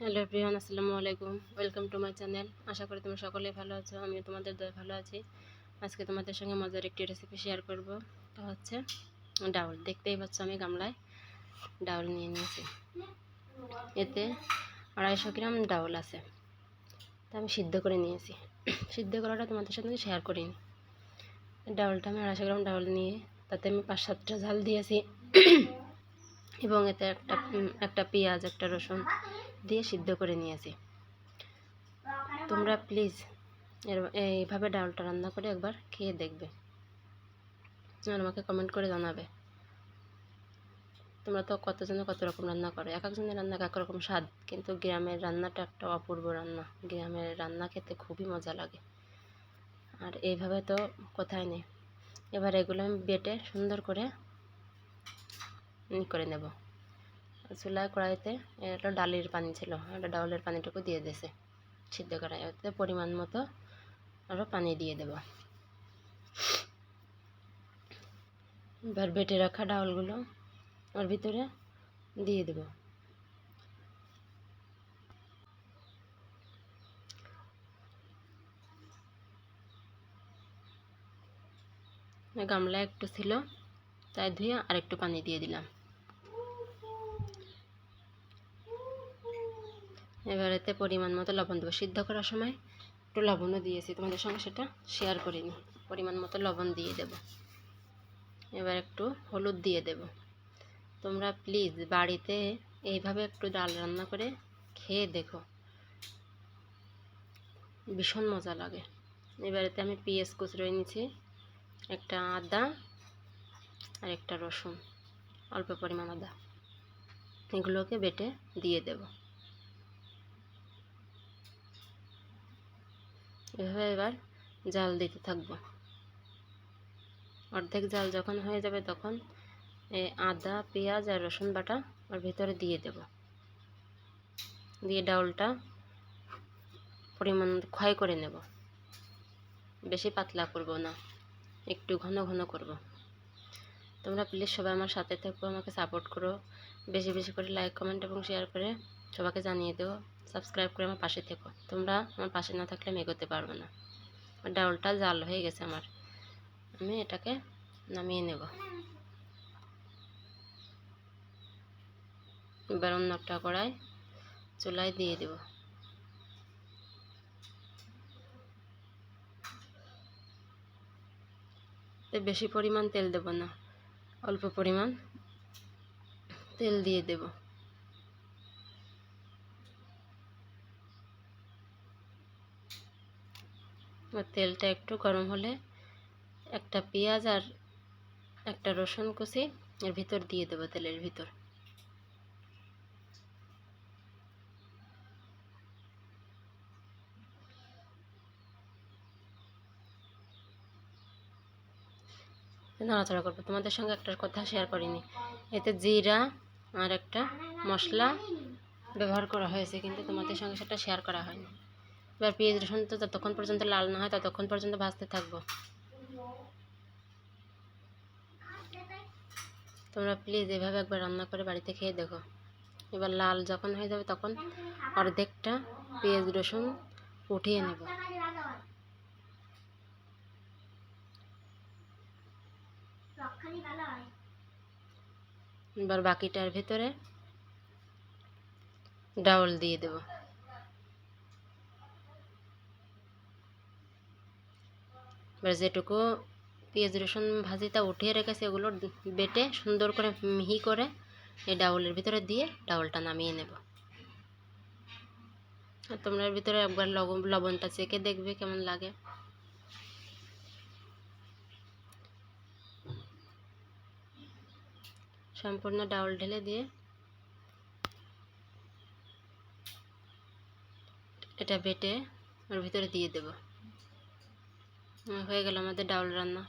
Hello Priyan আসসালামু আলাইকুম। Welcome to my channel আশা করি তোমরা সকলেই ভালো আছো, আমিও তোমাদের দয় ভালো আছি। আজকে তোমাদের সঙ্গে মজার একটি রেসিপি শেয়ার করব। তা হচ্ছে ডাউল। দেখতেই পাচ্ছ আমি গামলায় ডাউল নিয়ে নিয়েছি। এতে আড়াইশো গ্রাম ডাউল আছে। তা আমি সিদ্ধ করে নিয়েছি। সিদ্ধ করাটা তোমাদের সাথে শেয়ার করিনি। ডাউলটা আমি আড়াইশো গ্রাম ডাউল নিয়ে তাতে আমি পাঁচ সাতটা ঝাল দিয়েছি। এবং এতে একটা একটা পেঁয়াজ, একটা রসুন দিয়ে সিদ্ধ করে নিয়েছি। তোমরা প্লিজ এর, এইভাবে ডালটা রান্না করে একবার খেয়ে দেখবে। আর আমাকে কমেন্ট করে জানাবে। তোমরা তো কতজনে কত রকম রান্না করো? এক একজনের রান্না এক রকম স্বাদ, কিন্তু গ্রামের রান্নাটা একটা অপূর্ব রান্না। গ্রামের রান্না খেতে খুবই মজা লাগে। আর এইভাবে তো কোথায় নেই। এবার এগুলো আমি বেটে সুন্দর করে করে নেব। চুলায় কড়াইতে এটা ডালের পানি ছিল এটা ডাউলের পানিটুকু দিয়ে দিয়েছে, সিদ্ধ করা এতে পরিমাণ মতো আরও পানি দিয়ে দেব। এবার বেটে রাখা ডাউলগুলো ওর ভিতরে দিয়ে দেব। গামলা একটু ছিল তাই ধুয়ে আরেকটু পানি দিয়ে দিলাম। এবার এতে পরিমাণ মতো লবণ দেবো। সিদ্ধ করার সময় একটু লবণও দিয়েছি, তোমাদের সঙ্গে সেটা শেয়ার করিনি। পরিমাণ মতো লবণ দিয়ে দেব। এবার একটু হলুদ দিয়ে দেব। তোমরা প্লিজ বাড়িতে এইভাবে একটু ডাল রান্না করে খেয়ে দেখো। ভীষণ মজা লাগে। এবারেতে আমি পেঁয়াজ কুচড়ে নিয়েছি একটা আদা আর একটা রসুন, অল্প পরিমাণ আদা। এগুলোকে বেটে দিয়ে দেব। এভাবে এবার জাল দিতে থাকব। অর্ধেক জাল যখন হয়ে যাবে তখন আদা, পেঁয়াজ আর রসুন বাটা ওর ভিতরে দিয়ে দেব। দিয়ে ডাউলটা পরিমাণ ক্ষয় করে নেব। বেশি পাতলা করব না, একটু ঘন ঘন করব। তোমরা প্লিজ সবাই আমার সাথে থেকো, আমাকে সাপোর্ট করো। বেশি বেশি করে লাইক কমেন্ট এবং শেয়ার করে সবাইকে জানিয়ে দেবো সাবস্ক্রাইব করে আমার পাশে থেকো। তোমরা আমার পাশে না থাকলে আমি এগোতে পারব না। ডাউলটা জাল হয়ে গেছে আমার। আমি এটাকে নামিয়ে নেব। এবার অন্য একটা কড়াই চুলায় দিয়ে দেব। বেশি পরিমাণ তেল দেব না। অল্প পরিমাণ তেল দিয়ে দেব। তেলটা একটু গরম হলে একটা পেঁয়াজ আর একটা রসুন কুচি এর ভিতর দিয়ে দেবো তেলের ভিতর। নাড়াচাড়া করব। তোমাদের সঙ্গে একটা কথা শেয়ার করিনি। এতে জিরা আর একটা মশলা ব্যবহার করা হয়েছে, কিন্তু তোমাদের সঙ্গে সেটা শেয়ার করা হয়নি। এবার পেঁয়াজ রসুন তো যতক্ষণ পর্যন্ত লাল না হয়, ততক্ষণ পর্যন্ত ভাজতে থাকব। তোমরা প্লিজ এভাবে একবার রান্না করে বাড়িতে খেয়ে দেখো। এবার লাল যখন হয়ে যাবে, তখন অর্ধেকটা পেঁয়াজ রসুন উঠিয়ে নেব। এবার বাকিটার ভেতরে ডাউল দিয়ে দেব। এবার যেটুকু পেঁয়াজ, রসুন ভাজিটা উঠিয়ে রেখেছে ওগুলো বেটে সুন্দর করে মিহি করে এই ডাউলের ভিতরে দিয়ে ডাউলটা নামিয়ে নেব। আর তোমরা ভিতরে একবার লবণ, লবণটা চেখে দেখবে কেমন লাগে। সম্পূর্ণ ডাউল ঢেলে দিয়ে এটা বেটে ওর ভিতরে দিয়ে দেব। হয়ে গেল আমাদের ডাউল রান্না।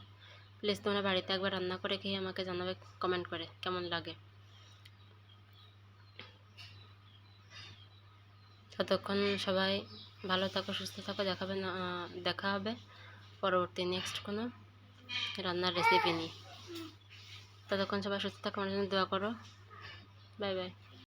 প্লিজ তোমরা বাড়িতে একবার রান্না করে খেয়ে আমাকে জানাবে, কমেন্ট করে, কেমন লাগে? ততক্ষণ সবাই ভালো থাকো, সুস্থ থাকো, দেখাবে না দেখা হবে পরবর্তী নেক্সট কোনো রান্নার রেসিপি নিয়ে। ততক্ষণ সবাই সুস্থ থাকো আমার জন্য দোয়া করো। Bye bye.